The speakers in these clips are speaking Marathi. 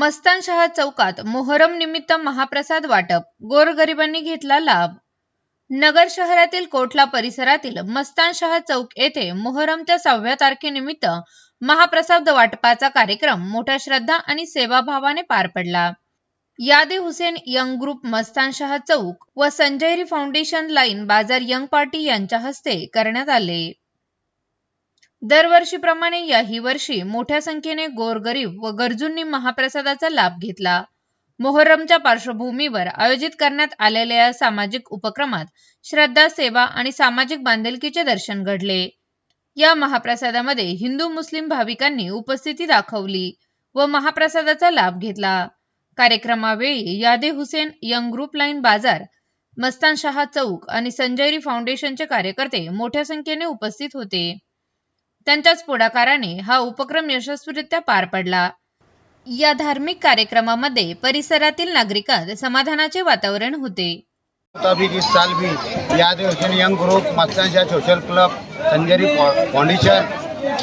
मस्तानशहा चौकात मोहरम निमित्त महाप्रसाद वाटप. गोरगरिबांनी घेतला लाभ. नगर शहरातील कोठला परिसरातील मस्तानशहा चौक येथे मोहरमच्या सहाव्या तारखेनिमित्त महाप्रसाद वाटपाचा कार्यक्रम मोठ्या श्रद्धा आणि सेवाभावाने पार पडला. यादे हुसेन यंग ग्रुप मस्तानशहा चौक व Sanjari foundation line Bazar young party यांच्या हस्ते करण्यात आले. दरवर्षीप्रमाणे याही वर्षी मोठ्या संख्येने गोरगरीब व गरजूंनी महाप्रसादाचा लाभ घेतला. मोहरमच्या पार्श्वभूमीवर आयोजित करण्यात आलेल्या या सामाजिक उपक्रमात श्रद्धा सेवा आणि सामाजिक बांधिलकीचे दर्शन घडले. या महाप्रसादामध्ये हिंदू मुस्लिम भाविकांनी उपस्थिती दाखवली व महाप्रसादाचा लाभ घेतला. कार्यक्रमावेळी यादे हुसेन यंग ग्रुप लाईन बाजार मस्तान शहा चौक आणि संजयरी फाउंडेशनचे कार्यकर्ते मोठ्या संख्येने उपस्थित होते. त्यांच्याच पुढाकाराने हा उपक्रम यशस्वीरित्या पार पडला. या धार्मिक कार्यक्रमामध्ये परिसरातील नागरिकात समाधानाचे वातावरण होते. मुताबिक इस साल भी Yad young group Mastan social club Sanjari foundation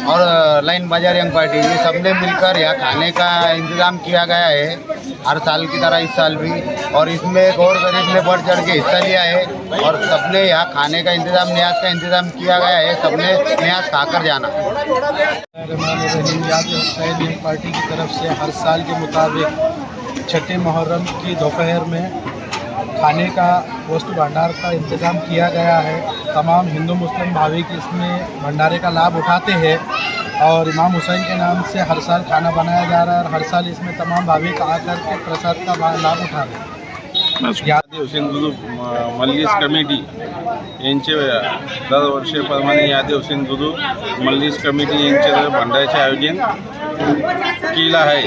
और लाइन बाजार यंग पार्टी ये सबने मिलकर यहाँ खाने का इंतज़ाम किया गया है। हर साल की तरह इस साल भी। और इसमें गौर गरीब ने बढ़ चढ़ के हिस्सा लिया है। और सबने यहाँ खाने का इंतज़ाम न्याज का इंतज़ाम किया गया है। सबने न्याज खाकर जाना। पार्टी की तरफ़ से हर साल के मुताबिक छठे मुहर्रम की दोपहर में खाने का वस्तु भंडार का इंतज़ाम किया गया है। तमाम हिंदू, मुस्लिम भाविक इसमें भंडारे का लाभ उठाते हैं। और इमाम हुसैन के नाम से हर साल खाना बनाया जा रहा है और हर साल इसमें तमाम भाविक आकर के प्रसाद का लाभ उठा रहे हैं। यादी हुसेन गुरु म- मल्लीस कमिटी यांचे दरवर्षीप्रमाणे यादी हुसेन गुरु मल्लीस कमिटी यांचे भंडाऱ्याचे आयोजन केलं आहे.